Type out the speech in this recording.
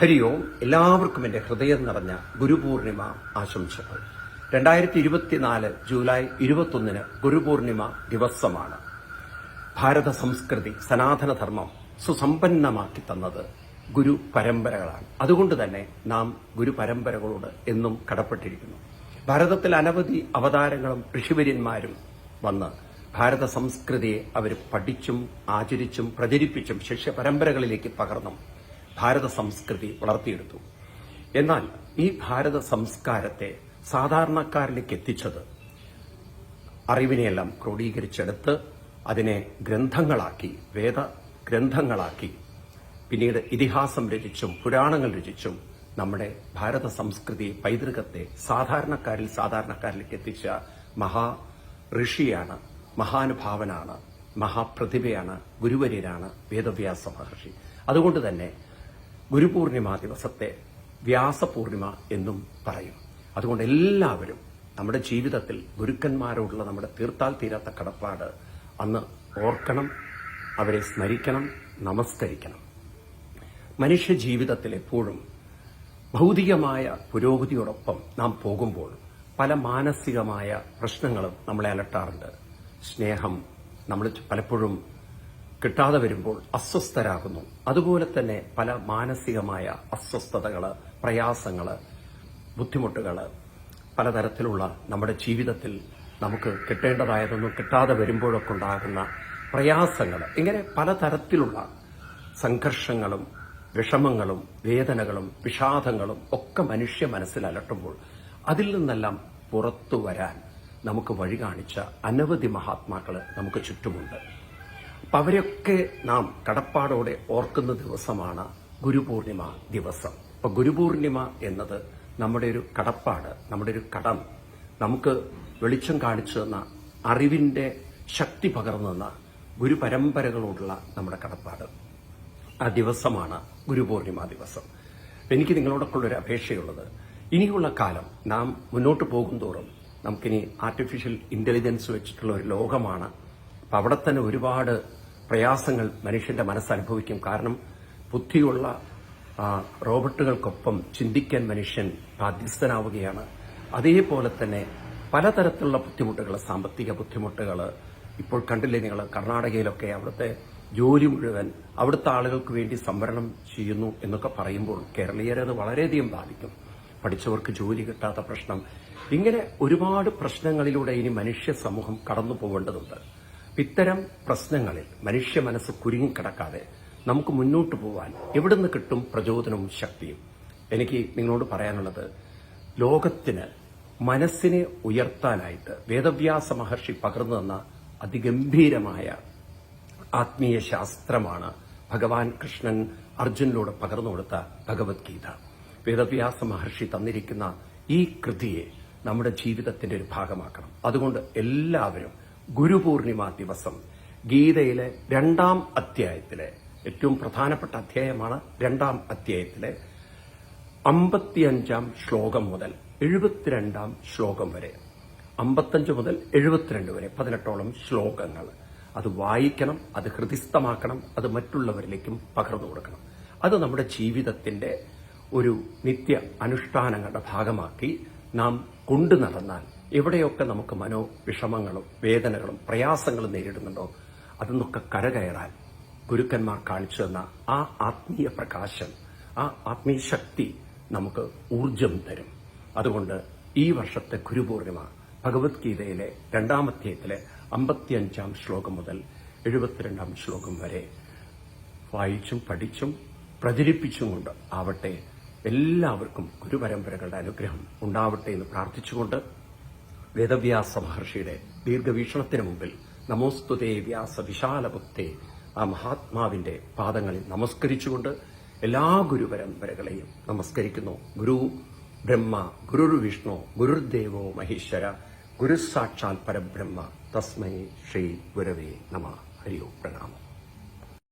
ഹരി ഓം എല്ലാവർക്കും എന്റെ ഹൃദയം നിറഞ്ഞ ഗുരുപൂർണിമ ആശംസകൾ. രണ്ടായിരത്തി ഇരുപത്തിനാല് ജൂലൈ ഇരുപത്തൊന്നിന് ഗുരുപൂർണിമ ദിവസമാണ്. ഭാരത സംസ്കൃതി സനാതനധർമ്മം സുസമ്പന്നമാക്കി തന്നത് ഗുരു പരമ്പരകളാണ്. അതുകൊണ്ട് തന്നെ നാം ഗുരു പരമ്പരകളോട് എന്നും കടപ്പെട്ടിരിക്കുന്നു. ഭാരതത്തിൽ അനവധി അവതാരങ്ങളും ഋഷിവര്യന്മാരും വന്ന് ഭാരത സംസ്കൃതിയെ അവർ പഠിച്ചും ആചരിച്ചും പ്രചരിപ്പിച്ചും ശിഷ്യ പരമ്പരകളിലേക്ക് പകർന്നും. ഭാരത സംസ്കൃതി വളർത്തിയെടുത്തു. എന്നാൽ ഈ ഭാരത സംസ്കാരത്തെ സാധാരണക്കാരിലേക്ക് എത്തിച്ചത് അറിവിനെയെല്ലാം ക്രോഡീകരിച്ചെടുത്ത് അതിനെ ഗ്രന്ഥങ്ങളാക്കി വേദ ഗ്രന്ഥങ്ങളാക്കി പിന്നീട് ഇതിഹാസം രചിച്ചും പുരാണങ്ങൾ രചിച്ചും നമ്മുടെ ഭാരത സംസ്കൃതി പൈതൃകത്തെ സാധാരണക്കാരിൽ സാധാരണക്കാരിലേക്ക് എത്തിച്ച മഹാ ഋഷിയാണ് മഹാനുഭാവനാണ് മഹാപ്രതിഭയാണ് ഗുരുവര്യനാണ് വേദവ്യാസ മഹർഷി. അതുകൊണ്ട് തന്നെ ഗുരുപൂർണിമ ദിവസത്തെ വ്യാസപൂർണിമ എന്നും പറയും. അതുകൊണ്ട് എല്ലാവരും നമ്മുടെ ജീവിതത്തിൽ ഗുരുക്കന്മാരോടുള്ള നമ്മുടെ തീർത്താൽ തീരാത്ത കടപ്പാട് അന്ന് ഓർക്കണം അവരെ സ്മരിക്കണം നമസ്കരിക്കണം. മനുഷ്യ ജീവിതത്തിൽ എപ്പോഴും ഭൗതികമായ പുരോഗതിയോടൊപ്പം നാം പോകുമ്പോൾ പല മാനസികമായ പ്രശ്നങ്ങളും നമ്മളെ അലട്ടാറുണ്ട്. സ്നേഹം നമ്മൾ പലപ്പോഴും കിട്ടാതെ വരുമ്പോൾ അസ്വസ്ഥരാകുന്നു. അതുപോലെ തന്നെ പല മാനസികമായ അസ്വസ്ഥതകൾ പ്രയാസങ്ങൾ ബുദ്ധിമുട്ടുകൾ പലതരത്തിലുള്ള നമ്മുടെ ജീവിതത്തിൽ നമുക്ക് കിട്ടേണ്ടതായതൊന്നും കിട്ടാതെ വരുമ്പോഴൊക്കെ ഉണ്ടാകുന്ന പ്രയാസങ്ങൾ ഇങ്ങനെ പലതരത്തിലുള്ള സംഘർഷങ്ങളും വിഷമങ്ങളും വേദനകളും വിഷാദങ്ങളും ഒക്കെ മനുഷ്യ മനസ്സിൽ അലട്ടുമ്പോൾ അതിൽ നിന്നെല്ലാം പുറത്തു വരാൻ നമുക്ക് വഴി കാണിച്ച അനവധി മഹാത്മാക്കൾ നമുക്ക് ചുറ്റുമുണ്ട്. അപ്പൊ അവരെയൊക്കെ നാം കടപ്പാടോടെ ഓർക്കുന്ന ദിവസമാണ് ഗുരുപൂർണിമ ദിവസം. അപ്പൊ ഗുരുപൂർണിമ എന്നത് നമ്മുടെ ഒരു കടപ്പാട് നമ്മുടെ ഒരു കടം. നമുക്ക് വെളിച്ചം കാണിച്ചു തന്ന അറിവിന്റെ ശക്തി പകർന്നു തന്ന ഗുരുപരമ്പരകളോടുള്ള നമ്മുടെ കടപ്പാട്. ആ ദിവസമാണ് ഗുരുപൂർണിമ ദിവസം. എനിക്ക് നിങ്ങളോടൊക്കെ ഉള്ളൊരു അപേക്ഷയുള്ളത് ഇനിയുള്ള കാലം നാം മുന്നോട്ട് പോകും തോറും നമുക്കിനി ആർട്ടിഫിഷ്യൽ ഇന്റലിജൻസ് വെച്ചിട്ടുള്ള ഒരു ലോകമാണ്. അപ്പൊ അവിടെ തന്നെ ഒരുപാട് പ്രയാസങ്ങൾ മനുഷ്യന്റെ മനസ്സനുഭവിക്കും. കാരണം ബുദ്ധിയുള്ള റോബോട്ടുകൾക്കൊപ്പം ചിന്തിക്കാൻ മനുഷ്യൻ ബാധ്യസ്ഥനാവുകയാണ്. അതേപോലെ തന്നെ പലതരത്തിലുള്ള ബുദ്ധിമുട്ടുകൾ സാമ്പത്തിക ബുദ്ധിമുട്ടുകൾ ഇപ്പോൾ കണ്ടില്ലേ നിങ്ങൾ കർണാടകയിലൊക്കെ അവിടുത്തെ ജോലി മുഴുവൻ അവിടുത്തെ ആളുകൾക്ക് വേണ്ടി സംവരണം ചെയ്യുന്നു എന്നൊക്കെ പറയുമ്പോൾ കേരളീയരെ അത് വളരെയധികം ബാധിക്കും. പഠിച്ചവർക്ക് ജോലി കിട്ടാത്ത പ്രശ്നം. ഇങ്ങനെ ഒരുപാട് പ്രശ്നങ്ങളിലൂടെ ഇനി മനുഷ്യ സമൂഹം കടന്നു പോകേണ്ടതുണ്ട് ഇത്തരം പ്രശ്നങ്ങളിൽ മനുഷ്യ മനസ്സ് കുരുങ്ങിക്കിടക്കാതെ നമുക്ക് മുന്നോട്ട് പോവാൻ എവിടുന്ന് കിട്ടും പ്രചോദനവും ശക്തിയും? എനിക്ക് നിങ്ങളോട് പറയാനുള്ളത് ലോകത്തിന് മനസ്സിനെ ഉയർത്താനായിട്ട് വേദവ്യാസ മഹർഷി പകർന്നു തന്ന അതിഗംഭീരമായ ആത്മീയ ശാസ്ത്രമാണ് ഭഗവാൻ കൃഷ്ണൻ അർജുനിലൂടെ പകർന്നു കൊടുത്ത ഭഗവത്ഗീത. വേദവ്യാസ മഹർഷി തന്നിരിക്കുന്ന ഈ കൃതിയെ നമ്മുടെ ജീവിതത്തിന്റെ ഒരു ഭാഗമാക്കണം. അതുകൊണ്ട് എല്ലാവരും ഗുരുപൂർണിമ ദിവസം ഗീതയിലെ രണ്ടാം അധ്യായത്തിലെ ഏറ്റവും പ്രധാനപ്പെട്ട അധ്യായമാണ് രണ്ടാം അധ്യായത്തിലെ അമ്പത്തിയഞ്ചാം ശ്ലോകം മുതൽ എഴുപത്തിരണ്ടാം ശ്ലോകം വരെ. അമ്പത്തഞ്ച് മുതൽ എഴുപത്തിരണ്ട് വരെ പതിനെട്ടോളം ശ്ലോകങ്ങൾ. അത് വായിക്കണം അത് ഹൃദിസ്ഥമാക്കണം അത് മറ്റുള്ളവരിലേക്കും പകർന്നു കൊടുക്കണം. അത് നമ്മുടെ ജീവിതത്തിന്റെ ഒരു നിത്യ അനുഷ്ഠാനങ്ങളുടെ ഭാഗമാക്കി നാം കൊണ്ടു നടന്നാൽ എവിടെയൊക്കെ നമുക്ക് മനോ വിഷമങ്ങളും വേദനകളും പ്രയാസങ്ങളും നേരിടുന്നുണ്ടോ അതൊന്നൊക്കെ കരകയറാൻ ഗുരുക്കന്മാർ കാണിച്ചു തന്ന ആ ആത്മീയ പ്രകാശം ആ ആത്മീയ ശക്തി നമുക്ക് ഊർജം തരും. അതുകൊണ്ട് ഈ വർഷത്തെ ഗുരുപൂർണിമ ഭഗവത്ഗീതയിലെ രണ്ടാമധ്യായത്തിലെ അമ്പത്തിയഞ്ചാം ശ്ലോകം മുതൽ എഴുപത്തിരണ്ടാം ശ്ലോകം വരെ വായിച്ചും പഠിച്ചും പ്രചരിപ്പിച്ചും കൊണ്ട് ആവട്ടെ. എല്ലാവർക്കും ഗുരുപരമ്പരകളുടെ അനുഗ്രഹം ഉണ്ടാവട്ടെ എന്ന് പ്രാർത്ഥിച്ചുകൊണ്ട് വേദവ്യാസ മഹർഷിയുടെ ദീർഘവീക്ഷണത്തിന് മുമ്പിൽ നമോസ്തുതേ വ്യാസ വിശാലഭക്തേ ആ മഹാത്മാവിന്റെ പാദങ്ങളിൽ നമസ്കരിച്ചുകൊണ്ട് എല്ലാ ഗുരുപരമ്പരകളെയും നമസ്കരിക്കുന്നു. ഗുരു ബ്രഹ്മ ഗുരുർ വിഷ്ണു ഗുരുദേവോ മഹേശ്വര ഗുരുസാക്ഷാൽ പരബ്രഹ്മ തസ്മൈ ശ്രീ ഗുരവേ നമ. ഹരിയോ പ്രണാമം.